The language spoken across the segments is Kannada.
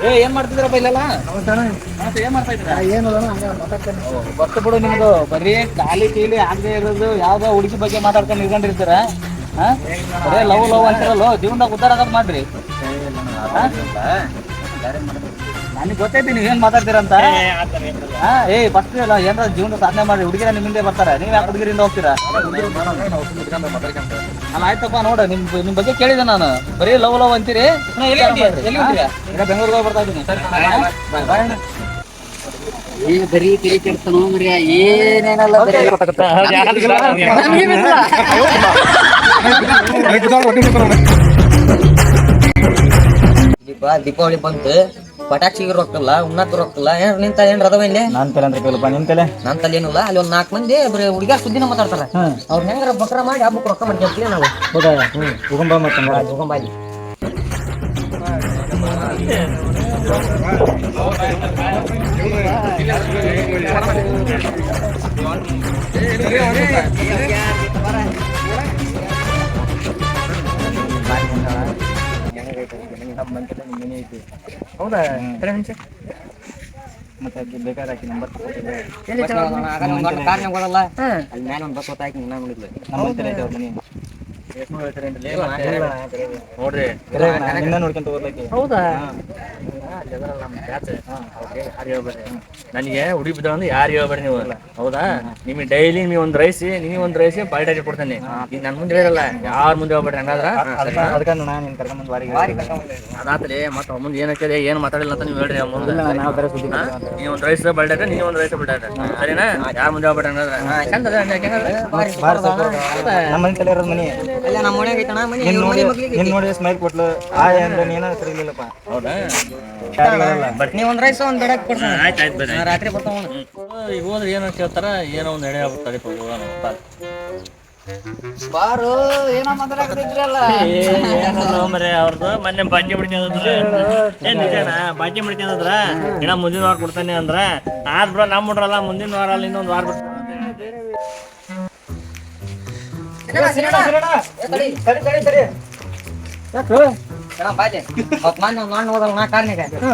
ಏ ಏನ್ ಮಾಡ್ತಿದ್ರಪ್ಪ ಇಲ್ಲೆಲ್ಲ? ಮತ್ತೆ ಏನ್ ಮಾಡ್ತಾ ಇದ್ದೀರಾ ಗೊತ್ತು ಬಿಡು ನಿಮ್ದು. ಬರೀ ಖಾಲಿ ಕೀಲಿ ಆಗದೆ ಇರೋದು ಯಾವ್ದೋ ಹುಡುಗಿ ಬಗ್ಗೆ ಮಾತಾಡ್ಕೊಂಡು ನಿಲ್ಕೊಂಡಿರ್ತೀರ ಹಾ? ಬರೇ ಲವ್ ಲವ್ ಅಂತಿರಲ್ಲ ಜೀವನದಾಗ ಉದ್ದಾರ ಆಗೋದ್ ಮಾಡ್ರಿ. ನನಗೆ ಗೊತ್ತೈತಿ ನೀವು ಏನ್ ಮಾತಾಡ್ತೀರಂತ? ಹಾ ಏ ಫಸ್ಟ್ ಅಲ್ಲ ಏನಾರ ಜೀವನ ಸಾಧನೆ ಮಾಡಿ ಹುಡುಗಿರ ನಿಮ್ ಹಿಂದೆ ಬರ್ತಾರೆ. ನೀವ್ ಯಾಕೆ ಹುಡುಗಿರಿಂದ ಹೋಗ್ತೀರಾ? ಅಲ್ಲ ಆಯ್ತಪ್ಪ ನೋಡ ನಿಮ್ ನಿಮ್ ಬಗ್ಗೆ ಕೇಳಿದೆ ನಾನು. ಬರೀ ಲವ್ ಲವ್ ಅಂತೀರಿ? ಬೆಂಗಳೂರಿಗೆ ಹೋಗಿ ಬರ್ತಾ ಇದ್ದೀನಿ. ಬಾಯ್ ಬಾಯ್ ಅಣ್ಣ. ಏ ಬರೀ ತಿಳಿ ಕೆಡ್ತಾನೋ ಮರ್ಯ ಏನೇನಲ್ಲ ದೀಪಾವಳಿ ಬಂತು. ಪಟಾಕ್ಷಿಗೆ ರೊಕ್ಕಲ್ಲ ಉನ್ನತ ರೊಕ್ಕಲ್ಲ. ಏನ್ ನಿಂತ ಏನ್ ರದವ ಇಲ್ಲಿ? ನಾನ್ ತಲೆ ಅಂತ ಕೇಳಪ್ಪ ನಿನ್ ತಲೆ? ನನ್ ತಲೆ ಏನಿಲ್ಲ ಅಲ್ಲಿ ಒಂದ್ ನಾಲ್ಕು ಮಂದಿ ಬರೀ ಹುಡುಗ ಸುದ್ದಿನ ಮಾತಾಡ್ತಾರ. ಅವ್ರ ಹೆಂಗಾರ ಬಕ್ರ ಮಾಡಿ ಹಬ್ಬಕ್ಕೆ ರೊಕ್ಕ ಮಾಡ್ಕೊಂತೀವಿ ನಾವು. ಹೌದಾ? ಹ್ಮ್ ಹೋಗಂಬ ಮತ್ತಂಗ ಹೌದಾ? ಮತ್ತೆ ಆಕಿ ಬೇಕಾದ್ರೆ ಆಕಿ ನಂಬರ್ ಕಾರ್ನಾಗ ಹೋದಲ್ಲ ಅಲ್ಲಿ ಮ್ಯಾಲ ಒಂದ್ ಬಸ್ ಹೊತ್ತಾಕಿ ನಾನು ನೋಡಿದ್ಲು ನಮ್ಮ ಮನೆ ನೋಡ್ರಿ. ನಿನ್ನ ನೋಡ್ಕೊಂತ ಹೋಗ್ಲಕ್ಕೆ. ಹೌದಾ? ನನಗೆ ಉಡಿ ಬಿದ್ದಾವ ಅಂದ್ರೆ ಯಾರು ಹೇಳ್ಬೇಡಿ ನೀವು? ಹೌದಾ? ನಿಮಗೆ ಡೈಲಿ ನೀವು ಒಂದ್ ರೈಸಿ ನೀವು ಒಂದ್ ರೈಸ್ ಬಾಯ್ಟಾಗಿ ಕೊಡ್ತೇನೆ. ಈಗ ನನ್ ಮುಂದೆ ಹೇಳಿರಲ್ಲ ಯಾರ ಮುಂದೆ ಹೋಗ್ಬೇಡ್ರಿ ಹಂಗಾದ್ರ? ಅದಾತ್ರಿ ಮತ್ತೆ ಮುಂದೆ ಏನ್ ಹಾಕಿದ್ರೆ ಏನ್ ಮಾತಾಡಿಲ್ಲ ಅಂತ ನೀವು ಹೇಳ್ರಿ ಮುಂದೆ. ನಾವು ಒಂದ್ ರೈಸ್ ಬಳ್ಳಿ ನೀವ್ ಒಂದ್ ರೈಸ್ ಬಲ್ಡಾಟ ಸರಿನಾ? ಯಾರ ಮುಂದೆ ಹೋಗ್ಬೇಡ್ರಿ ಹಂಗಾದ್ರ? ಚಂದ ಅದ ನಿನ್ ನೋಡಿ ಮನೆ ಮಗ್ಳಿಗೆ ನಿನ್ ನೋಡಿ ಸ್ಮೈಲ್ ಕೊಟ್ಲು. ಆ ಅಂದ್ರೆ ನೀನ ಸರಿ ಹೌದಾ? ನೀ ಒಂದ್ ರೈಸ್ ಒಂದ್ ಬೆಡಕ್ ಆಯ್ತು ಆಯ್ತು ರಾತ್ರಿ ಬರ್ತಾವ ಈಗ ಹೋದ್ರೆ ಏನೋ ಕೇಳ್ತಾರ? ಏನೋ ಒಂದ್ ಎಡೆ ಬಾರು ಏನೋ ಮರೆ ಅವ್ರದ್ದು ಮೊನ್ನೆ ಏನ್ ನಿಜಾನ ಇನ್ನ ಮುಂದಿನ ವಾರ ಕೊಡ್ತಾನೆ ಅಂದ್ರ. ಆದ್ ಬಿಡ ನಮ್ ಬಿಡ್ರಲ್ಲ ಮುಂದಿನ ವಾರ ಅಲ್ಲಿ ಇನ್ನೊಂದ್ ವಾರ ಬಿಡ್ತಾನೆ.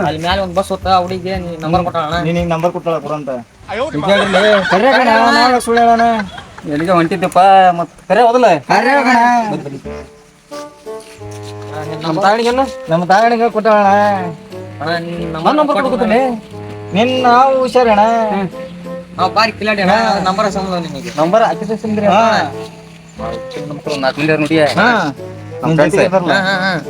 ಅಲ್ಲಿ ಮ್ಯಾಲ ಒಂದ್ ಬಸ್ ಹೊತ್ತ ಹುಡುಗಿ ನಂಬರ್ ಕೊಟ್ಟಾಳ ನೀನ್ ನಂಬರ್ ಕೊಟ್ಟಳ ಕೊಡಂತ ಸುಳ್ಳು ಹೇಳೋಣ. ಎಲ್ಲಿಗೆ ಹೊಂಟಿದ್ದಪ್ಪ ಮತ್ ಕರೆ ಹೋದಲ್ಲ. ನಮ್ಮ ತಾಯಿಗೆಲ್ಲ? ನಮ್ಮ ತಾಯಿಗೆ ನಮ್ಮ ನಂಬರ್ ಕೊಡ್ಕೊತೀನಿ ನಿನ್ನ ನಾವು ಹುಷಾರಣ ನಾವು ಬಾರಿ ಕಿಲಾಡಿ ಅಣ್ಣ ನಂಬರ್ ಸಂಬಂಧ ನಿಮಗೆ. ನಂಬರ್ ಹಾಕಿದ್ರೆ ಸಿಂದ್ರಿ ನಾಲ್ಕು ಮಂದಿ ನೋಡಿ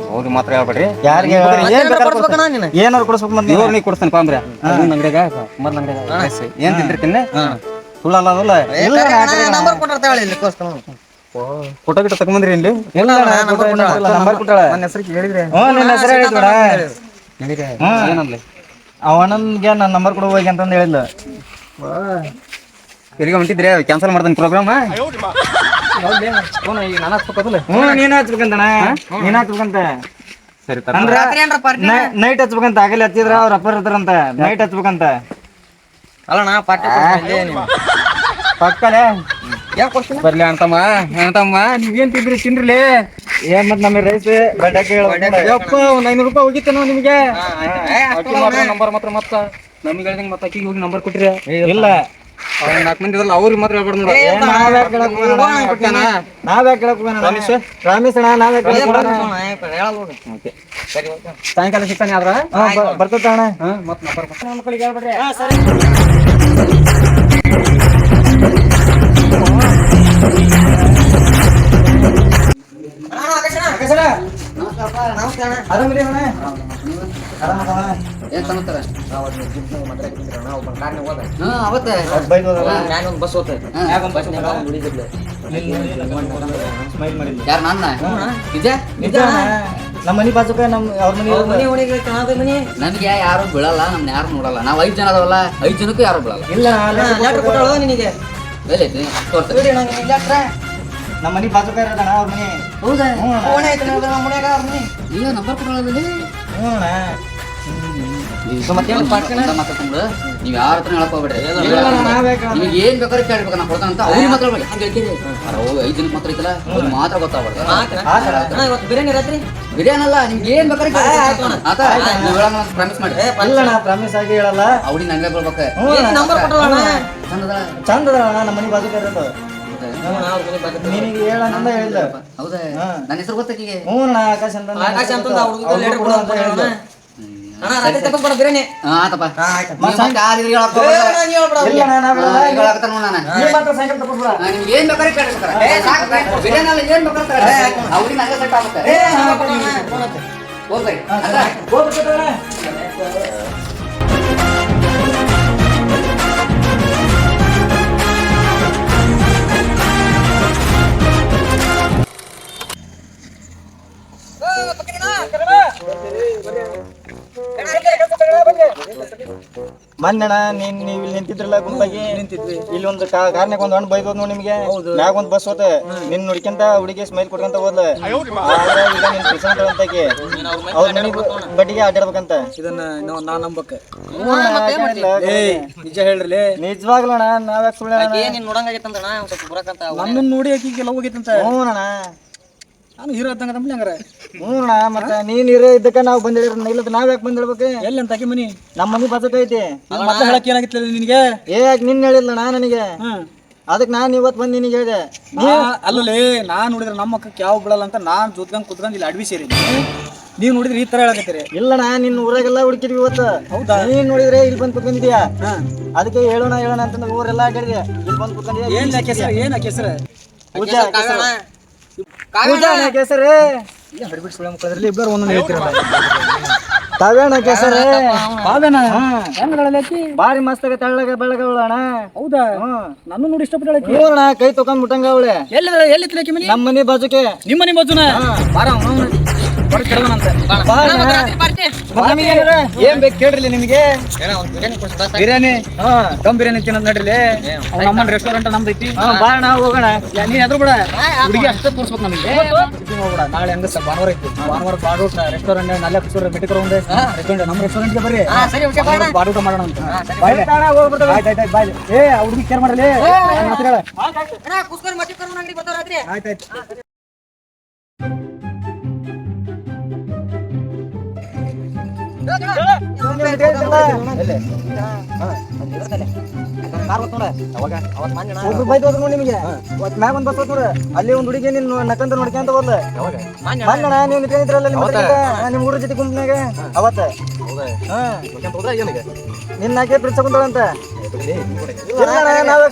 ಅವ್ರಿಗೆ ಮಾತ್ರ ಹೇಳ್ಬೇಡ್ರಿ. ಯಾರಿಗೆ ಏನ್ ಕೊಡ್ಸ್ಬೇಕಣ್ಣ ನೀನು ಏನಾರು ಕೊಡಿಸ್ಬೇಕು ಮತ್ತೆ ಇವ್ರು ನೀ ಕೊಡಿಸ್ತಾನೆ ಪಾಂಬ್ರ ಅಂಗಡಿಯಾಗ ಮದ್ ಅಂಗಡಿಯಾಗ ಏನ್ ತಿಂದ್ರಿ ತಿನ್ನ? ಸುಳ್ಳಲ್ಲ ಅದಲ್ಲ ಇಲ್ಲ ನಂಬರ್ ಕೊಟ್ಟಿರ್ತಾಳೆ ಇಲ್ಲಿ ಕೋಸ್ಕರ ಫೋಟೋ ಗಿಟ ತಗೊಂಬಂದ್ರಿ ಇಲ್ಲಿ? ಇಲ್ಲ ನಂಬರ್ ಕೊಟ್ಟಾಳ ನನ್ನ ಹೆಸರು ಕೇಳಿದ್ರೆ ಹ್ಞೂ ನಿನ್ನ ಹೆಸರು ಹೇಳಿದ್ಬೇಡ ಏನಂದ್ಲಿ? ಅವನನ್ಗೆ ನನ್ನ ನಂಬರ್ ಕೊಡು ಹೋಗಿ ಅಂತಂದು ಹೇಳಿಲ್ಲ ಎಲ್ಲಿಗೆ ಹೊಂಟಿದ್ರಿ? ಕ್ಯಾನ್ಸಲ್ ಮಾಡ್ತಾನೆ ಪ್ರೋಗ್ರಾಮ್ ಹ್ಞೂ ನೀನ್ ಹಚ್ಬೇಕಂತಣ ನೀನ್ ಹಚ್ಬೇಕಂತ. ಸರಿ ಅಂದ್ರ ರಾತ್ರಿ ಏನ್ರ ಪಾರ್ಟಿ ನೈಟ್ ಹಚ್ಬೇಕಂತ ಆಗಲಿ ಹಚ್ಚಿದ್ರ ಅವ್ರ ಅಪ್ಪರ್ ಇರ್ತಾರಂತ ನೈಟ್ ಹಚ್ಬೇಕಂತ. ಅಲ್ಲಣ್ಣ ಪಾರ್ಟಿ ಪಕ್ಕಲೆ ಬರ್ಲಿ ಅಂತಮ್ಮ ಅಂತಮ್ಮ ನೀವೇನ್ ತಿಂದ್ರಿ ತಿನ್ರಿ ಏನ್ ಮತ್ ನಮಗೆ ರೈಸ್ ಬಡ್ಡಕ್ಕೆ ಯಪ್ಪ ಒಂದ್ ಐನೂರು ರೂಪಾಯಿ ಹೋಗಿತ್ತೇನೋ ನಿಮ್ಗೆ. ನಂಬರ್ ಮಾತ್ರ ಮತ್ತ. ನಮ್ಗೆ ಹೇಳಿದಂಗ್ ಮತ್ತೆ ಅಕ್ಕಿಗೆ ಹೋಗಿ ನಂಬರ್ ಕೊಟ್ರಿ ಇಲ್ಲ. ಅವ್ನ್ ನಾಲ್ಕು ಮಂದಿ ಇದ್ರಲ್ಲ ಅವ್ರಿಗೆ ಮಾತ್ರ ಹೇಳ್ಬಾರ್ದು ನೋಡು. ಓಕೆ. ಸಾಯಂಕಾಲ ಸಿಗ್ತಾನೆ ಆದ್ರ? ಬರ್ತದ ನಂಬರ್ ಅವತ್ತ. ಬೈಕ್ ಹೋದಲ್ಲ? ಒಂದ್ ಬಸ್ ಸ್ಮೈಲ್ ಮಾಡಿದ್ಲು. ಯಾರ ನನ್ನ? ನಿಜ? ನಿಜ? ಅಣ್ಣ. ನಮ್ಮ ಮನಿ ಬಾಜುಕ ನಮ್ ಅವ್ರ ಮನಿ ಮನೆ ನಮ್ಗೆ ಯಾರು ಬೀಳಲ್ಲ ನಮ್ನ ಯಾರು ನೋಡಲ್ಲ. ನಾವ್ ಐದ್ ಜನ ಅದಾವಲ್ಲ ಐದ್ ಜನಕ್ಕೂ ಯಾರು ಬೀಳಲ್ಲ. ಇಲ್ಲ ಲೆಟರ್ ಕೊಟ್ಟಾಳು. ನಿನಗೆ. ಬೆಲೆ ಲೆಟ್ರ. ನಮ್ಮ ಮನಿ ಬಾಜುಕ ಇರೋದಣ್ಣ ಅವ್ರ ಮನೆ. ಹೌದಾ? ಹ್ಞೂ ಅಣ್ಣ. ಇಲ್ಲ ನಂಬರ್ ಕೊಡೋದ್ರಲ್ಲಿ ಹ್ಞೂ ಅಣ್ಣ. ಮತ್ತೆ ಹೇಳು ನೀವ್ ಯಾರ ಹತ್ರ ಹೇಳಕ್ ಹೋಗ್ಬೇಡ್ರಿ. ನಿಮಗೆ ಏನ್ ಬೇಕಾದ್ರೆ ಕೇಳ್ಬೇಕು ನಾ ಕೊಡ್ತಾನಂತ ಅವ್ರಿಗೆ ಮಾತ್ರ. ಹೋಗಿ ಐದ್ ಮಾತ್ರ ಐತಲ್ಲ ಅವ್ರಿಗೆ ಮಾತ್ರ ಗೊತ್ತಾಗ್ಬಾರ್ದು. ಬಿರಿಯಾನಿ ರಾತ್ರಿ? ಬಿರಿಯಾನಿ ಅಲ್ಲ ನಿಮ್ಗೆ ಏನ್ ಬೇಕಾದ್ರೆ. ಆತ ನೀವು ಪ್ರಾಮಿಸ್ ಮಾಡಿ. ಇಲ್ಲ ನಾ ಪ್ರಾಮಿಸ್ ಆಗಿ ಹೇಳಲ್ಲ. ಅವ್ರಿಗೆ ನಂಗೆ ಏನ್ ನಂಬರ್ ಕೊಟ್ಟಲ್ಲ ಅಣ್ಣ? ಚಂದದ? ಚಂದ ನಮ್ಮ ಮನೆ ಬಾಜು ಅವ್ರ. ನಿನಗೆ ಹೇಳಿಲ್ಲ ಹೌದಾ? ನನ್ನ ಹೆಸರು ಗೊತ್ತಾಕಿಗೆ ಹ್ಞೂ ಅಣ್ಣ ಆಕಾಶ ಅಂತ ಆಕಾಶ ಅಂತ ಹುಡುಗ ಅವ್ರು ಲೇಟ್ ಕೊಡು ಅಂತ ಅಂತ ಹೇಳಿದ. ಅಣ್ಣ ರಾತ್ರಿ ತಗೊಂಡ್ ಬರೋ ಬಿರಿಯಾನಿ ಆತಪ್ಪ ಮತ್ತೆ ಹೇಳಕ್ ಏ, ಹೋಗ್ಬೇಡ. ಅಣ್ಣ, ನೀ ಇಲ್ಲ ಅವ್ರಿಗೆ. ಅಣ್ಣ ನಾವ್ ಹಾ, ಈಗ ಹೇಳಕತ್ತಾನ ನೋಡ್ ನಾನು. ನೀವ್ ಮಾತ್ರ ಸಾಯಂಕಾಲ ತಗೊಂಡ್ಬಿಡ ಹಾ, ನಿಮ್ಗೆ ಏನ್ ಬೇಕಾದ್ರೆ ಕೇಳ್ಬೇಕಾರೆ. ಏ, ಸಾಕು ಸಾಕು. ಬಿರಿಯಾನಿ ಅಲ್ಲ ಏನ್ ಬೇಕಾದ್ರೆ ತಗೊಳ್ಳಿ. ಅವ್ರಿಗೆ ನಂಗೆ ಸೆಟ್ ಆಗುತ್ತೆ ಏ, ನಂಬರ್ ಕೊಡು ಮೊನ್ನೆಣ ನೀನ್ ನೀವ್ ಇಲ್ಲಿ ನಿಂತಿದ್ರಲ್ಲ ಗುಂಪಾಗಿ? ನಿಂತಿದ್ವಿ. ಇಲ್ಲಿ ಒಂದು ಕಾರ್ನಾಗ ಒಂದ್ ಹಣ್ಣು ಬೈದ್ ನೋಡಿ ನಿಮ್ಗೆ. ಮ್ಯಾಗ ಒಂದ್ ಬಸ್ ಹೋತ. ನಿನ್ ನುಡ್ಕೊಂತ ಹುಡುಗಿ ಸ್ಮೈಲ್ ಕೊಡ್ಕೊಂತ ಹೋದ್ಲ. ಈಗ ನಿನ್ ಕಿಸನ್ ಅಂತಾಕೆ ಅವ್ರ ಮನಿ ಬಡ್ಡಿಗೆ ಆಟಾಡ್ಬೇಕಂತ ಇದನ್ನ ನಾ ನಂಬಕ್ಕ ನಿಜ ಹೇಳ್ರಿ ನಿಜವಾಗ್ಲಣ ನಾವ್ಯಾಕ್ ಸುಳ್ಳ ಬರಕಂತ ನಮ್ಮನ್ನ ನೋಡಿ ಆಕಿಗೆ ಲವ್ ಆಗೈತಂತ ಹ್ಞೂ ಅಣ್ಣ ನಾನು ಹೀರೋ ಇದ್ದಂಗ ತಮ್ಮಲಿ ಹಂಗಾರ. ಹ್ಞೂಣ ಮತ್ತೆ ನೀನ್ ಇರೋ ಇದ್ದಕ್ಕ ನಾವು ಬಂದಿರ ಇಲ್ಲ ನಾವ್ ಯಾಕೆ ಬಂದಿಡ್ಬೇಕು ಎಲ್ಲಿ ಅಂತ ಆಕಿ ಮನಿ? ನಮ್ಮ ಮನಿ ಬಜೆಟ್ ಐತಿ. ಮತ್ತೆ ಹೇಳಕ್ ಏನಾಗಿತ್ತು ನಿನಗೆ? ಏ ನಿನ್ನ ನಿನ್ ಹೇಳಿಲ್ಲ ನಾ ನನಗೆ? ಅದಕ್ಕೆ ನಾನು ಇವತ್ತು ಬಂದು ನಿನಗೆ ಹೇಳಿದೆ. ನಾ- ಅಲ್ಲಲೇ ನಾನ್ ನೋಡಿದ್ರೆ ನಮ್ಮ ಮಕ್ಕಕ್ಕೆ ಯಾವ ಬಿಡಲ್ಲ ಅಂತ ನಾನು ಜೋತ್ಕೊಂಡ್ ಕುತ್ಕೊಂಡ್ ಇಲ್ಲಿ ಅಡ್ವಿ ಸೇರಿ ನೀವು ನೋಡಿದ್ರೆ ಈ ತರ ಹೇಳಕತ್ತೀರಿ. ಇಲ್ಲಣ್ಣ ನಿನ್ನ ಊರಾಗೆಲ್ಲ ಹುಡುಕಿದ್ವಿ ಇವತ್ತು. ಹೌದಾ? ನೀನು ನೋಡಿದ್ರೆ ಇಲ್ಲಿ ಬಂದು ಕುತ್ಕೊಂಡಿದ್ಯಾ? ಅದಕ್ಕೆ ಹೇಳೋಣ ಹೇಳೋಣ ಅಂತಂದ್ರೆ ಊರೆಲ್ಲ ಅಡ್ಡಾಡಿದೆ ಇಲ್ಲಿ ಬಂದು ಏನು ಏನ್ ಯಾಕೆ ಏನು ಏನ್ ಯಾಕೆ ಹೆಸರು? ಇಬ್ಬರು ಒಂದೊಂದು ತಾವೇಣ ಆಕಿ? ಬಾರಿ ಮಸ್ತಾಗ ತೆಳ್ಳಗ ಬೆಳಗ ಅವಳಣ ಹೌದಾ? ಹಾ ನಾನು ನೋಡಿ ಇಷ್ಟಪಟ್ಟಳ ಆಕಿ. ನೋಡಣ ಕೈ ತೊಕೊಂಡ್ ಮುಟ್ಟಂಗ ಅವಳೆ. ಎಲ್ಲಿ ಎಲ್ಲಿ ನಮ್ಮ ಮನೆ? ಬಾಜುಕೆ. ನಿಮ್ಮ ಮನೆ ಬಾಜುನ? ಬಾರ ಏನ್ ಬೇಕು ಕೇಳ್ರಿ ನಿಮಗೆ? ಬಿರಿಯಾನಿ ಕೊಡ್ಸು ಬಾ. ಬಿರಿಯಾನಿ? ಹಾ. ದಮ್ ಬಿರಿಯಾನಿ ತಿನ್ನೋದ್ ನಡ್ರಿ ನಮ್ಮ ರೆಸ್ಟೋರೆಂಟ್ ನಮ್ದು ಐತಿ. ಹಾ ಬಾಣ ಹೋಗೋಣ. ನೀನ್ ಎದ್ರು ಬಿಡ. ಹುಡುಗಿ ಅಷ್ಟೇ ತೋರ್ಸ್ಬೇಕು ನಮಗೆ. ಹೋಗ್ಬಿಡ. ನಾಳೆ ಹಂಗ ಸರ್ ಭಾನುವಾರ ಐತಿ. ಭಾನುವಾರ ಬಾಡೂಟ ರೆಸ್ಟೋರೆಂಟ್ ನಲ್ಲೇ ಕುಸೂರ ಭೇಟಿ ಒಂದೇ ರೆಸ್ಟೋರೆಂಟ್ ನಮ್ಮ ರೆಸ್ಟೋರೆಂಟ್ಗೆ ಬರ್ರಿ. ಹಾ, ಸರಿ, ಓಕೆ, ಬಾ ಬಾಡೂಟ ಮಾಡೋಣ ಅಂತ. ಬಾಯ್ ಆಯ್ತು ಆಯ್ತು ಆಯ್ತು ಬಾಯ್ ಏ ಆ ಹುಡುಗಿ ಕೇರ್ ಮಾಡಲಿ ಮಾತ್ರ ನಿಮಗೆ ಅಲ್ಲಿ ಒಂದ್ ಹುಡುಗಿ ನಿನ್ ನಕ್ಕಂತ ನೋಡ್ಕೊಂತ ಹೋದ್ಲ ಬಂದಣ ನೀವು ಹತ್ರ ನಿಮ್ ಹುಡುಗ ಜೊತೆ ಗುಂಪಿನಾಗ ಅವತ್ತ ನಿನ್ನ ಹಾಕಿ ಪ್ರೀತಿಸ್ಕೊಂಡಂತ ನಾವೇ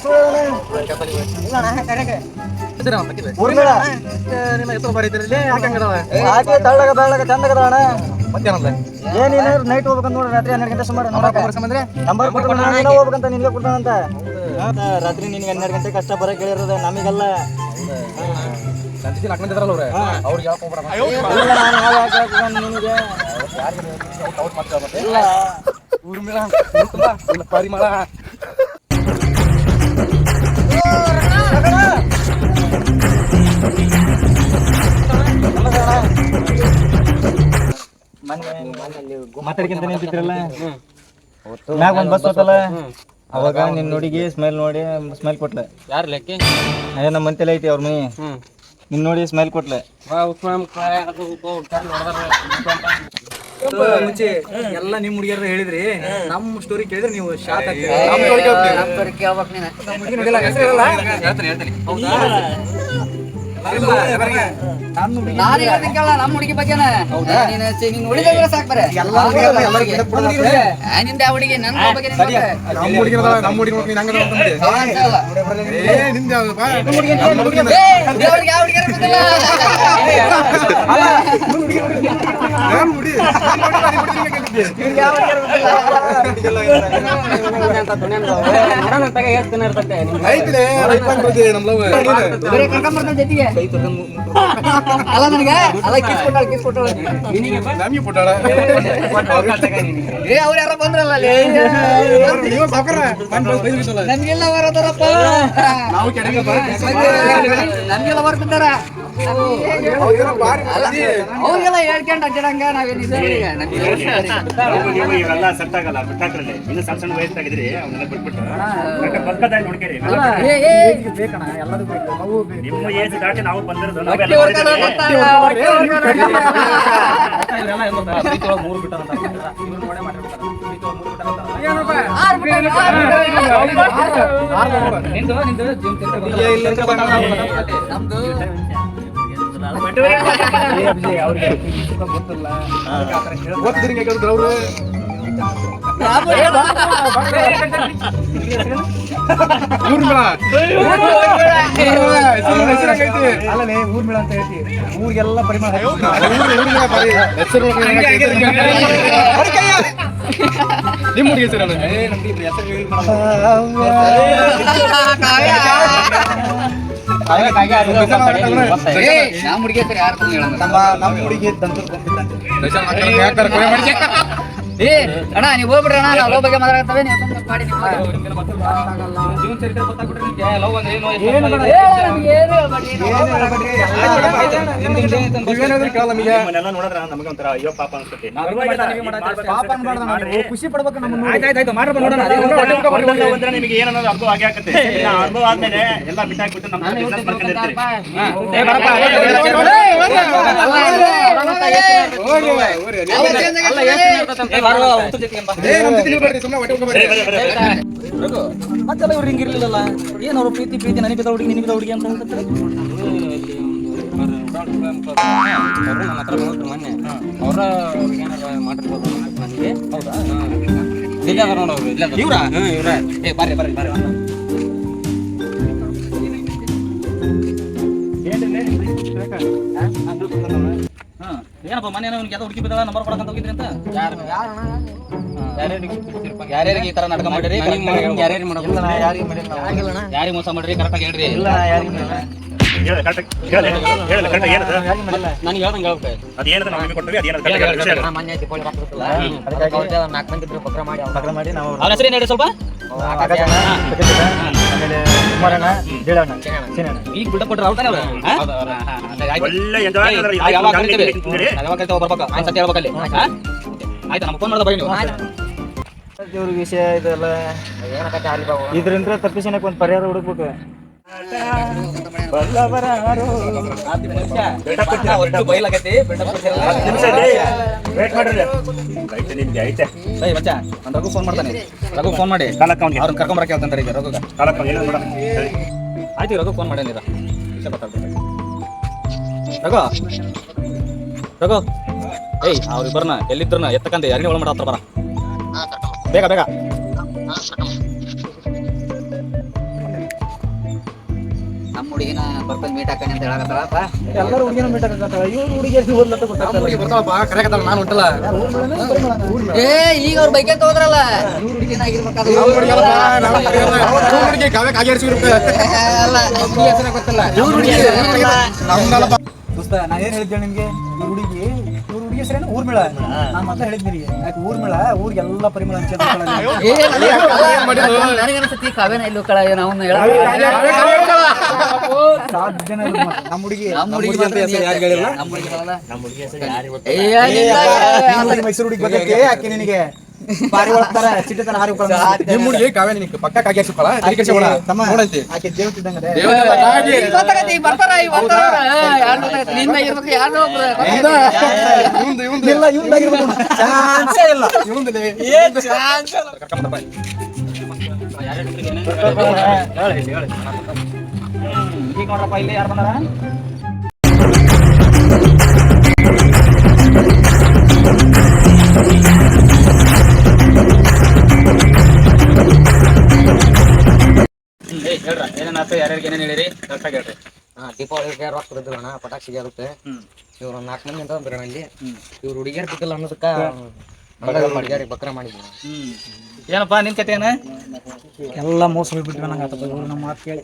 ಊರ್ಮಿಳ ಚಂದಗದ ಏನೇನು ನೈಟ್ ಹೋಗ್ಬೇಕಂತ ನೋಡಿ ರಾತ್ರಿ ಹನ್ನೆರಡು ಗಂಟೆ ಸುಮಾರು ನೋಡಕ ನಂಬರ್ ಕೊಟ್ಟು ನಾನು ಹೋಗ್ಬೇಕಂತ ನಿನ್ಗೆ ಕೊಡ್ತಾನಂತ ರಾತ್ರಿ ನಿನ್ಗೆ ಹನ್ನೆರಡು ಗಂಟೆ ಕಷ್ಟ ಬರಕ್ ಹೇಳಿರೋದ ನಮಗೆಲ್ಲ? ಇಲ್ಲ ನಾನು ಯಾವ ಯಾಕೆ ಇಲ್ಲ ಮಾತಾಡ್ಕೊಂತ ನಿಂತಿದ್ರಲ್ಲ ಮ್ಯಾಗ ಒಂದ್ ಬಸ್ ಹೋತಲ್ಲ? ಅವಾಗ ನಿನ್ ನೋಡಿಗೆ ಸ್ಮೈಲ್ ನೋಡಿ ಸ್ಮೈಲ್ ಕೊಟ್ಲೆ. ಯಾರು ಲೆಕ್ಕಿ? ಅದೇ ನಮ್ಮ ಮಂತೆಲ್ಲ ಐತಿ ಅವ್ರ ಮನಿ. ನಿನ್ ನೋಡಿ ಸ್ಮೈಲ್ ಕೊಟ್ಲೆ. ಮುಂಚೆ ಎಲ್ಲ ನಿಮ್ ಹುಡುಗಿಯರ ಹೇಳಿದ್ರಿ. ನಮ್ಮ ಸ್ಟೋರಿ ಕೇಳಿದ್ರೆ ನೀವು ಶಾಕ್ ಆಗ್ತೀರಿ. ನಾನು ಹೇಳ್ತೀನಿ ಕೇಳ ನಮ್ಮ ಹುಡುಗಿ ಬಗ್ಗೆನ ನೀನು ಚೆ- ನೀನ್ ನೋಡಿದ್ರೆ ಸಾಕ್ ಬರೇ ಆ, ನಿಂದ ಆ ಹುಡುಗಿ ನನ್ನ ಬಗ್ಗೆ ನಿಂಗ್ ಗೊತ್ತಾ? ಹಾ, ಅಂತ ಅಲ್ಲ. ಏ, ನಿಂದ ಆ ಹುಡುಗಿ ಆ ಹುಡುಗಿಯರ ಗೊತ್ತಿಲ್ಲ. ಬರೀ ಕರ್ಕೊಂಡ್ ಬರ್ತಾನೆ ಜೊತೆಗೆ. ಅಲ್ಲ ನನಗೆ ಅಲ್ಲ ಕಿಸ್ ಕೊಟ್ಟಾಳ ಕಿಸ್ ಕೊಟ್ಟಾಳ ಏ ಅವ್ರು ಯಾರೋ ಬಂದ್ರಲ್ಲ ಅಲ್ಲಿ ನಮ್ಗೆಲ್ಲ ಬರದಾರಪ್ಪ ನಮ್ಗೆಲ್ಲ ಬರ್ತಿದ್ದಾರ ಅವ್ರಿಗೆಲ್ಲ ಹೇಳ್ಕೊಂಡು ಅಡ್ಡಾಡಂಗ ನಾವೇನಿದ್ದೀವಿ ಇವೆಲ್ಲ ಸೆಟ್ ಆಗಲ್ಲ ಬಿಟ್ಟಾಕ್ರಲ್ಲಿ ಇನ್ನು ಸಣ್ಣ ಸಣ್ಣ ವಯಸ್ಸಾಗಿದ್ರಿ ಅವನ್ನೆಲ್ಲ ಬಿಟ್ಬಿಟ್ಟು ಬದುಕದಾಗಿ ನೋಡ್ಕೇರಿ ನಿಮ್ಮ ಏಜ್ ದಾಟಿ ನಾವು ಬಂದಿರೋದು ಮೂರು ಬಿಟ್ಟಾರೆ. ನಿಂದು ನಿಂದು? ನಮ್ದು ಊರಿಗೆಲ್ಲ ಪರಿಮಳ ನಿಮ್ಮ ಹುಡುಗಿ ಹೆಸರು ಏ ನಮ್ದು ಇಬ್ರು ಹೆಸರು ಹೇಳಿ ಏ, ನಮ್ ಹುಡ್ಗಿ? ನಮ್ಮ ನಮ್ಮ ಹುಡುಗಿ ಬಂದಿದ್ದಂತೆ ಏ ಅಣ್ಣ ನೀವು ಹೋಗ್ಬಿಡ್ರಿ ಅಣ್ಣ ಲವ್ ಬಗ್ಗೆ ಮಾತಾಡ್ತೇವೆ ನೀವು ಸುಮ್ನೆ ಮಾಡಿ ನೀವು ಹೋಗಿ. ಜೀವನ ಚರಿತ್ರೆ ಗೊತ್ತಾಗ್ಬಿಟ್ರೆ ನಿಮ್ಗೆ ಲವ್ ಅಂದ್ರೆ ಏನು ಏನು ಬೇಡ. ಏನು ಏನು ನಿಮ್ಗೆ? ಏನ್ ಒಂಥರ ಅಯ್ಯೋ ಪಾಪ ಅನ್ಸುತ್ತೆ. ಪಾಪ ಅನ್ಬಾರ್ದು ಖುಷಿ ಪಡ್ಬೇಕು ನಮ್ಮ ನೋಡಿ. ಬಂದ್ರೆ ನಿಮಗೆ ಏನನ್ನೋದು ಅನುಭವ ಆಗೇ ಆಗತ್ತೆ. ಅನುಭವ ಆದ್ಮೇಲೆ ಎಲ್ಲ ಬಿಟ್ಟಾಕ್ಬಿಟ್ಟು ನಮ್ಮ ಬಿಸ್ನೆಸ್ ಮಾಡ್ಕೊಂಡಿರ್ತೀರಿ. ಮತ್ತೆಲ್ಲ ಇವ್ರು ಹಿಂಗಿರ್ಲಿಲ್ಲ ಏನ್ ಅವ್ರು ಪ್ರೀತಿ ಪ್ರೀತಿ ನನಗೆ ಬಿದ್ದ ಹುಡುಗಿ ನಿನಗೆ ಹುಡುಗಿ ಅಂತ ಹೇಳ್ತಾರೆ ಅವ್ರ ಏನಾರ ಮಾಡಿರ್ಬೋದು ನನಗೆ ಹೌದಾ ಇಲ್ಲ ಅದಾರ ಇಲ್ಲ ಅವ್ರು, ಇಲ್ಲೇ ಇವ್ರ ಇವ್ರಾ? ಏ ಬರ್ರಿ ಬರ್ರಿ ಬರ್ರಿ ಹ್ಮ್. ಏನಪ್ಪ ಮನೆ ಅವ್ನಿಗೆ ಯಾವ್ದೋ ಹುಡುಗಿ ಬಿದ್ದಾಳ? ನಂಬರ್ ಕೊಡಕಂತ ಹೋಗಿದ್ರಿ ಅಂತ? ಯಾರ್ಯಾರಿಗೆ ಈ ತರ ನಾಟಕ ಮಾಡಿರಿ? ಯಾರ್ಯಾರಿಗೆ ಯಾರಿಗೆ ಮೋಸ ಮಾಡ್ರಿ? ಕರೆಕ್ಟಾಗಿ ಹೇಳ್ರಿ. ಇಲ್ಲ ಕರೆಕ್ಟ್ ಹೇಳ ಹೇಳ ಕರೆಕ್ಟ್ ಏನದ? ನನಗೆ ಹೇಳ್ದಂಗೆ ಹೇಳ್ಬೇಕು. ನಾವು ದೀಪಾವಳಿ ನಾಲ್ಕು ಮಂದಿ ಇದ್ರು ಪಕ್ರ ಮಾಡಿ ಮಾಡಿ ನಾವು ಅವ್ರ ಹೆಸರು ಏನು ಹೇಳಿ ಸ್ವಲ್ಪ? ಆಮೇಲೆ ಕುಮಾರಣ್ಣ ಬೀಳಣ್ಣ ಚಿನ್ನಣ್ಣ ಈಗ ಬಿಲ್ಡಪ್ ಕೊಟ್ರೆ ಅವ್ರು ತಾನೇ ಅವ್ರು? ಹಾ? ಹಾ, ಅದೇ ಆಯ್ತು. ಒಳ್ಳೆ enjoy ಏಯ್, ಮಾಡಿದ್ರಿ. ಆ ಯಾವಾಗ ಹಂಗೆ ಕರಿತೀವಿ? ಹಿಂಗೆ ಹಿಂಗೆ ನಾವ್ ಯಾವಾಗ ಕರಿತೀವಿ ಬರ್ಬೇಕು. ಒಂದ್ ಸತಿ ಹೇಳ್ಬೇಕಲ್ಲಿ. ಹಾ? ಆಯ್ತಾ ನಮ್ಮ ಫೋನ್ ಮಾಡ್ದ ಬರೀ ನೀವು ದೇವ್ರ ವಿಷಯ ಇದೆಲ್ಲ ಇದರಿಂದ ತಪ್ಪಿಸನಕ್ಕೆ ಒಂದು ಪರಿಹಾರ ಹುಡುಕ್ಬೇಕು ನಿಮಿಷ ವೇಟ್ ಮಾಡ್ರಿ ಐತೆ ನಿಮ್ಗೆ ಐತೆ. ಏಯ್ ಮಚ್ಚ ನಾನು ರಘು ಫೋನ್ ಮಾಡ್ತಾನೆ. ರಘು ಫೋನ್ ಮಾಡಿ. ಕಾಲಕ್ಕೆ ಅವ್ನಿಗೆ ಅವ್ರನ್ನ ಕರ್ಕೊಂಬರಕ್ಕೆ ಹೇಳ್ತಾನೆ ಈಗ ರಘುಗ. ಕಾಲಕ್ಕ ಅವ್ನಿಗೆ ಏನೋ ಮೇಡಮ್ ಆಯ್ತು ಈಗ ರಘು ಫೋನ್ ಮಾಡಿ ವಿಷಯ ಗೊತ್ತಾಗ್ತದೆ ರಘು. ರಘು. ಏಯ್ ಅವ್ರಿಬ್ಬರನ್ನ ಎಲ್ಲಿದ್ರನ್ನ ಎತ್ತಕಂತ ಯಾರಿಗೆ ಒಳ ಮಾಡತ್ರ ಬರ. ಬೇಗ ಬೇಗ. ನಮ್ಮ ಹುಡುಗಿನ ಬರ್ಕೊಂಡ್ ಮೀಟ್ ಹಾಕಣಿ ಅಂತ ಹೇಳಕತ್ತಾಳಪ್ಪ ಎಲ್ಲರೂ ಹುಡುಗಿನ ಬಿಟ್ಟಾಗತ್ತಲ್ಲ ಇವ್ರು ಹುಡುಗಿಯರಿಗೆ ಓದ್ಲತ್ತ ಏ ಈಗ ಅವ್ರ ಬೈಕೆ ಇವ್ರ ಹುಡುಗಿನ ಆಗಿರ್ಬೇಕಾದ್ರೆ ಅಲ್ಲ ಗೊತ್ತಿಲ್ಲ. ದೋಸ್ತ ನಾ ಏನ್ ಹೇಳ್ತೇನೆ ನಿಮ್ಗೆ? ಹುಡುಗಿ ಹುಡುಗಿ ಹೆಸರೇನು ಊರ್ಮಿಳ ನಾನು ಮತ್ತೆ ಹೇಳಿದ್ರಿ ಯಾಕೆ ಊರ್ಮಿಳ ಊರಿಗೆಲ್ಲ ಪರಿಮಳ ಹಂಚಿ ನನಗನ್ಸತಿ ಕಾವೇನ ಇಲ್ಲೂ ಕಳ ನಾವು ಅವನ್ನ. ನಮ್ಮ ಹುಡುಗಿ ನಮ್ಮ ಹುಡುಗಿ ಹೇಳಿಲ್ಲ ನಮ್ಮ ಏ, ಏನಿಲ್ಲ, ಮೈಸೂರು ಹುಡುಗಿ ಬಗ್ಗೆ ಯಾಕೆ ನಿನಗೆ ಪಾರಿ ಒಳಗ್ತಾರ ಚಿಟ್ಟಿ ತರ ಹಾರಿ ನಿಮ್ಮ ಹುಡುಗಿ ಕಾವ್ಯ ನಿನಗೆ ಪಕ್ಕ ಕಾಗಿ ಹಾಕ್ಸಿಕೊಳ್ಳ ತಮ್ಮ ನೋಡಂತಿ ಆಕೆ ದೇವತಿದ್ದಂಗ ಅದೇ. ಈಗ ಗೊತ್ತಾಗತ್ತೆ, ಈಗ ಬರ್ತಾರ, ಈಗ ಬರ್ತಾರ. ಯಾರ್ ಗೊತ್ತಾಗತ್ತೆ? ನಿನ್ನ ಇರ್ಬೇಕು, ಯಾರ್ನೋ ಒಬ್ರು ಗೊತ್ತಾಗತ್ತೆ. ಇವಂದು ಇವಂದು ಇಲ್ಲ ಇವ್ನ್ದಾಗಿರ್ಬೇಕು ನೋಡು. ಚಾನ್ಸೇ ಇಲ್ಲ ಇವಂದು ಈಗ ನೋಡ್ರಪ್ಪ ಇಲ್ಲಿ ಯಾರು ಬಂದಾರ ಏನೇನು ಹೇಳಿರಿ? ಕರೆಕ್ಟಾಗಿ ಹೇಳ್ರಿ. ಹಾ ದೀಪಾವಳಿಗೆ ರೊಕ್ಕ ಬಿದ್ದೋಣ ಪಟಾಕ್ಷಿ ಜಾರುತ್ತೆ ಇವ್ರು ನಾಲ್ಕು ಮಂದಿ ಅಂತ ಇಲ್ಲಿ. ಇವ್ರು ಹುಡುಗಿಯರ್ ಬಿದ್ದಿಲ್ಲ ಅನ್ನೋದಕ್ಕ ಹುಡುಗಿಯರಿಗೆ ಬಕ್ರ ಮಾಡಿದ್ವಿ. ಏನಪ್ಪ ನಿನ್ ಕತೆ ಏನ? ಎಲ್ಲ ಮೋಸ ಹೋಗ್ಬಿಟ್ವಿ ನಂಗೆ ಆತಪ್ಪ ಇವ್ರು ನಮ್ಮ ಮಾತು ಕೇಳಿ.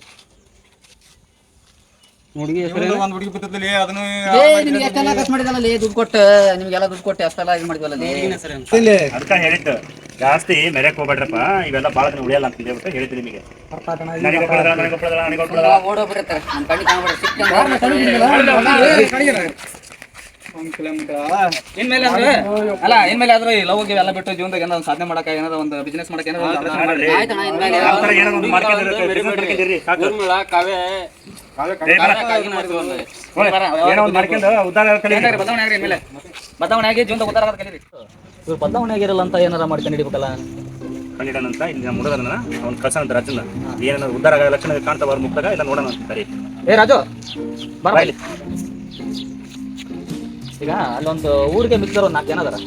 ಹುಡುಗಿ ಒಂದು ಹುಡುಗಿ ಬಿದ್ದದಲ್ಲಿ ಅದನ್ನು ಏ, ನಿಮ್ಗೆ ಎಷ್ಟೆಲ್ಲ ಖರ್ಚು ಮಾಡಿದಲ್ಲ ಲೇ, ದುಡ್ಡು ಕೊಟ್ಟು? ನಿಮ್ಗೆಲ್ಲ ದುಡ್ಡು ಕೊಟ್ಟು ಅಷ್ಟೆಲ್ಲ ಇದು ಮಾಡಿದ್ವಲ್ಲ ಲೇ. ಅದಕ್ಕೆ ಹೇಳಿದ್ದು. ಜಾಸ್ತಿ ಮೆರೆಕ್ ಹೋಗ್ಬೇಡ್ರಪ್ಪ ಇವೆಲ್ಲ ಭಾಳ ದಿನ ಉಳಿಯಲ್ಲ ಅಂತ ಹೇಳ್ಬಿಟ್ಟು ಹೇಳ್ತೀನಿ ನಿಮಗೆ ಒಂದ್ ಇನ್ಮೇಲೆ ಅಂದ್ರೆ ಅಲ್ಲ ಇನ್ಮೇಲೆ ಆದ್ರೆ ಲವ್ ಎಲ್ಲ ಬಿಟ್ಟು ಜೀವನದಾಗ ಏನಾದ್ರು ಸಾಧನೆ ಮಾಡಕ ಏನಾದ್ರು ಒಂದು ಬಿಸ್ನೆಸ್ ಮಾಡಕ ಏನಾರ ಒಂದು ಏನೋ ಒಂದು. ಏನೋ ಒಂದು. ಏನಾಗ್ರಿ ಬದಲಾವಣೆ ಆಗಿ ಜೀವನದಾಗ ಆಗೋದ್ ಕಲೀರಿ ಇವ್ರು ಬದಲಾವಣೆ ಆಗಿರಲ್ಲ ಅಂತ ಏನಾರ ಮಾಡ್ಕೊಂಡು ಹಿಡಿಬೇಕಲ್ಲ ಕಂಡಿಡನಂತ ಇಲ್ಲಿ ನಮ್ಮ ಹುಡುಗರನ್ನ ಅವ್ನು ಕಳ್ಸೋಣ ರಾಜನ ಏನಾದ್ರು ಉದ್ದಾರ ಆಗೋ ಲಕ್ಷಣ ಕಾಣ್ತಾ ಬರ್ ಮುಕ್ತಾಗ ಇಲ್ಲ ನೋಡೋಣ ಅಂತ ಸರಿ. ಏ ರಾಜು ಬರ ಇಲ್ಲಿ. ಈಗ ಅಲ್ಲೊಂದು ಊರಿಗೆ ಮಿಕ್ಕಿದ್ರು ಒಂದು ನಾಲ್ಕು ಜನ ಅದಾರ.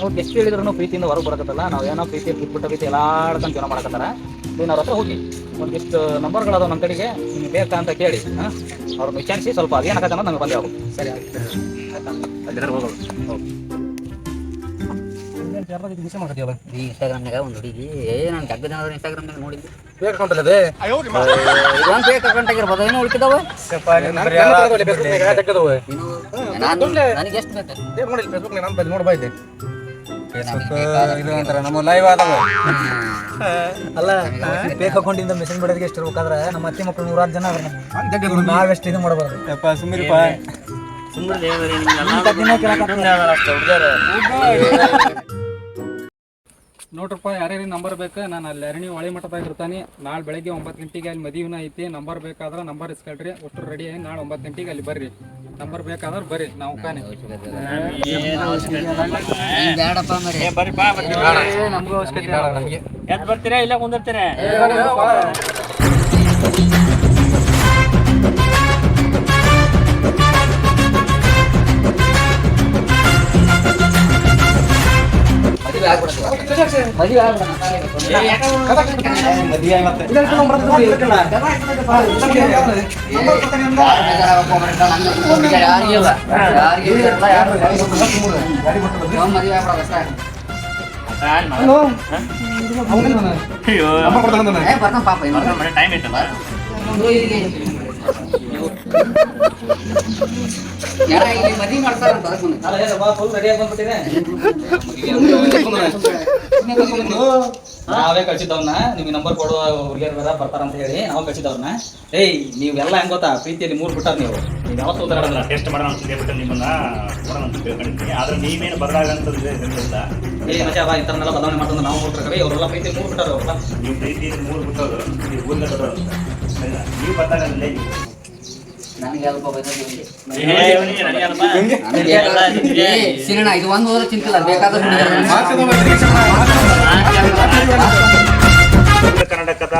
ಅವ್ರಿಗೆ ಎಷ್ಟು ಹೇಳಿದ್ರು ಪ್ರೀತಿಯಿಂದ ಹೊರಗೆ ಬರಕತ್ತಲ್ಲ ನಾವು ಏನೋ ಪ್ರೀತಿ ಬಿಟ್ಬಿಟ್ಟ ಪ್ರೀತಿ ಎಲ್ಲಾಡ್ಕೊಂಡು ಜೀವನ ಮಾಡಕತ್ತಾರ. ನೀವು ಅವ್ರ ಹತ್ರ ಹೋಗಿ ಒಂದಿಷ್ಟು ನಂಬರ್ಗಳದಾವ ನಮ್ಮ ಕಡೆಗೆ ನಿಮ್ಗೆ ಬೇಕಾ ಅಂತ ಕೇಳಿ ಅವ್ರನ್ನ ವಿಚಾರಿಸಿ ಸ್ವಲ್ಪ ಅದೇನಾಗತ್ತೆ ಅನ್ನೋದು ನಮಗೆ ಬಂದೆ ಹೋಗು ಸರಿ ಅಲ್ಲಿದ್ದಾರೆ ಹೋಗೋದು ಈ ಇನ್ಸ್ಟಾಗ್ರಾಮ್ನಾಗ ಒಂದು ಹುಡುಗಿ. ಏ ನಾನು ಜನ ಇನ್ಸ್ಟಾಗ್ರಾಮ್ನಾಗ ನೋಡಿದ್ದೆ. ಬೇಕಂತಲ್ಲದೆ ಇದೊಂದು ಫೇಕ್ ಅಕೌಂಟ್ ಆಗಿರ್ಬೋದು? ಏನೋ ಉಳ್ಕಿದಾವ? ನನಗೆ ಎಷ್ಟು ಬೇಕು? ಫೇಸ್ಬುಕ್ ನಾನು ನೋಡಿ ಇದು ಅಂತಾರ ನಮ್ಮ ಲೈವ್ ಆದವ. ಅಲ್ಲ ಬೇಕ್? ಅಕೌಂಟಿಂದ ಮೆಸೇಜ್ ಮಾಡೋದಕ್ಕೆ ಎಷ್ಟು ಇರ್ಬೇಕಾದ್ರೆ ನಮ್ಮ ಅತ್ತೆ ಮಕ್ಕಳು ನೂರಾರು ಜನ ಅದ್ರ ನಾವೆಷ್ಟು ಇದು ಮಾಡಬಾರ್ದು. ಯಪ್ಪ ಸುಮ್ಮಿರಪ್ಪ ಸುಮ್ಮನೆ ಅಷ್ಟೇ ಹುಡುಗರು ನೋಡ್ರಪ್ಪ ಯಾರ್ಯಾರಿಗೆ ನಂಬರ್ ಬೇಕು ನಾನು ಅಲ್ಲಿ ಅರಣಿ ಹೊಳೆ ಮಠದಾಗ ಇರ್ತಾನೆ. ನಾಳೆ ಬೆಳಗ್ಗೆ ಒಂಬತ್ತು ಗಂಟೆಗೆ ಅಲ್ಲಿ ಮದುವೆನ ಐತಿ. ನಂಬರ್ ಬೇಕಾದ್ರೆ ನಂಬರ್ ಇಸ್ಕೊಳ್ರಿ. ಒಟ್ಟು ರೆಡಿ ಆಗಿ ನಾಳೆ ಒಂಬತ್ತು ಗಂಟೆಗೆ ಅಲ್ಲಿ ಬರ್ರಿ. ನಂಬರ್ ಬೇಕಾದ್ರೆ ಬರ್ರಿ ನಾವು ಕಾನೆ ನಮಗೂ ಅವಶ್ಯಕತೆ ಇಲ್ಲ. ನಮಗೆ ಎದ್ ಬರ್ತೀರಾ ಇಲ್ಲ ಕುಂದಿರ್ತೀರಾ? ಅಯ್ಯೋ ಏ ಬರ್ತಾನ ಪಾಪ ಇವ. ಟೈಮ್ ಐತಲ್ಲ ಇಲ್ಲಿ ನಾವೇ ಕಳ್ಸಿದವ್ರನ್ನ ನಿಮ್ಗೆ ನಂಬರ್ ಕೊಡುವ ಹುಡುಗಿಯರ್ ಬೇಡ ಬರ್ತಾರ ಅಂತ ಹೇಳಿ ನಾವು ಕಳ್ಸಿದವ್ರನ್ನ ಏಯ್ ನೀವೆಲ್ಲ ಹೆಂಗ್ ಗೊತ್ತಾ? ಪ್ರೀತಿಯಲ್ಲಿ ಮೂರು ಬಿಟ್ಟಾರ ನೀವು. ನೀವು ಯಾವತ್ತೂ ಉದಾಹರಣೆ ಟೆಸ್ಟ್ ಮಾಡೋಣ ಅಂತ ಹೇಳ್ಬಿಟ್ಟು ನಿಮ್ಮನ್ನ ನೋಡೋಣ ಅಂತ ತಿಳ್ಕೊಂಡಿದ್ದೀನಿ ಆದ್ರೆ ನೀವೇನು ಬದಲಾಗಂತದ್ದು ಇರಲಿಲ್ಲ ಏ ಮಜಾ ಬಾ ಇಂಥವ್ರನ್ನೆಲ್ಲ ಬದಲಾವಣೆ ಮಾಡ್ಕೊಂಡು ನಾವು ನೋಡ್ತಾರೆ ಇವರೆಲ್ಲ ಪ್ರೀತಿ ಮೂರು ಬಿಟ್ಟಾರ ಅವ್ರಲ್ಲ ನೀವು ಪ್ರೀತಿ ಮೂರು ಬಿಟ್ಟೋದು ನೀವು ಊರಿನ? ನೀವು ಬದಲಾಗಲ್ಲ ಸಿರಣ ಇದು ಒಂದು ಹೋದ್ರೆ ಚಿಂತಿಲ್ಲ ಬೇಕಾದ್ರೆ ಉತ್ತರ ಕರ್ನಾಟಕದ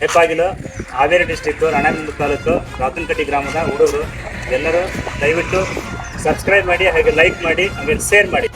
ಹೆಬ್ಬಾಗಿಲು ಹಾವೇರಿ ಡಿಸ್ಟಿಕ್ ರಾಣೆಬೆನ್ನೂರು ತಾಲೂಕು ರಾತನಕಟ್ಟಿ ಗ್ರಾಮದ ಹುಡುಗರು ಎಲ್ಲರೂ ದಯವಿಟ್ಟು ಸಬ್ಸ್ಕ್ರೈಬ್ ಮಾಡಿ ಹಾಗೆ ಲೈಕ್ ಮಾಡಿ ಆಮೇಲೆ ಶೇರ್ ಮಾಡಿ